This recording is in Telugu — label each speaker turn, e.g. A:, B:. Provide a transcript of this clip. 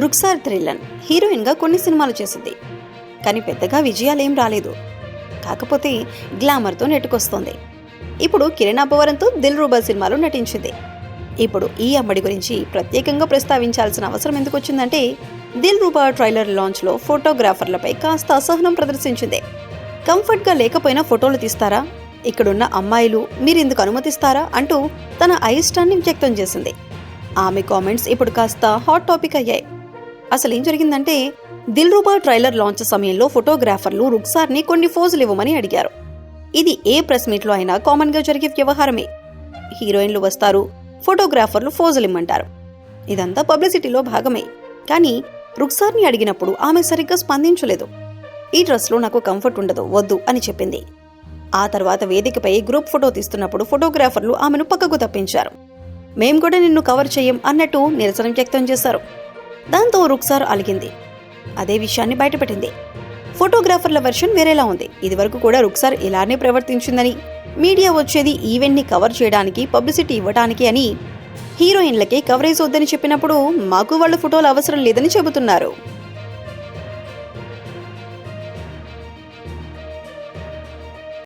A: రుక్సార్ థ్రిల్లన్ హీరోయిన్గా కొన్ని సినిమాలు చేసింది. కానీ పెద్దగా విజయాలేం రాలేదు. కాకపోతే గ్లామర్తో నెట్టుకొస్తోంది. ఇప్పుడు కిరణ్ అబ్బవరంతో దిల్ రూబా సినిమాలో నటించింది. ఇప్పుడు ఈ అమ్మడి గురించి ప్రత్యేకంగా ప్రస్తావించాల్సిన అవసరం ఎందుకు వచ్చిందంటే దిల్ రూబా ట్రైలర్ లాంచ్లో ఫోటోగ్రాఫర్లపై కాస్త అసహనం ప్రదర్శించింది. కంఫర్ట్గా లేకపోయినా ఫోటోలు తీస్తారా? ఇక్కడున్న అమ్మాయిలు మీరు ఇందుకు అనుమతిస్తారా? అంటూ తన అయిష్టాన్ని వ్యక్తం చేసింది. ఆమె కామెంట్స్ ఇప్పుడు కాస్త హాట్ టాపిక్ అయ్యాయి. అసలు ఏం జరిగిందంటే దిల్ రూబా ట్రైలర్ లాంచ్ సమయంలో ఫోటోగ్రాఫర్లు రుక్సార్ని కొన్ని ఫోజులు ఇవ్వమని అడిగారు. ఇది ఏ ప్రెస్ మీట్లో అయినా కామన్గా జరిగే వ్యవహారమే. హీరోయిన్లు వస్తారు ఫోటోగ్రాఫర్లు ఫోజులు ఇమ్మంటారు. ఇదంతా పబ్లిసిటీలో భాగమే. కానీ రుక్సార్ని అడిగినప్పుడు ఆమె సరిగ్గా స్పందించలేదు. ఈ డ్రెస్లో నాకు కంఫర్ట్ ఉండదు వద్దు అని చెప్పింది. ఆ తర్వాత వేదికపై గ్రూప్ ఫోటో తీస్తున్నప్పుడు ఫోటోగ్రాఫర్లు ఆమెను పక్కకు తప్పించారు. మేం కూడా నిన్ను కవర్ చేయం అన్నట్టు నిరసన వ్యక్తం చేశారు. దాంతో రుక్సార్ అలిగింది. అదే విషయాన్ని బయటపెట్టింది. ఫోటోగ్రాఫర్ల వెర్షన్ వేరేలా ఉంది. ఇదివరకు కూడా రుక్సార్ ఇలానే ప్రవర్తించిందని మీడియా వచ్చేది ఈవెంట్ని కవర్ చేయడానికి పబ్లిసిటీ ఇవ్వడానికి అని హీరోయిన్లకే కవరేజ్ వద్దని చెప్పినప్పుడు మాకు వాళ్ళ ఫోటోలు అవసరం లేదని చెబుతున్నారు.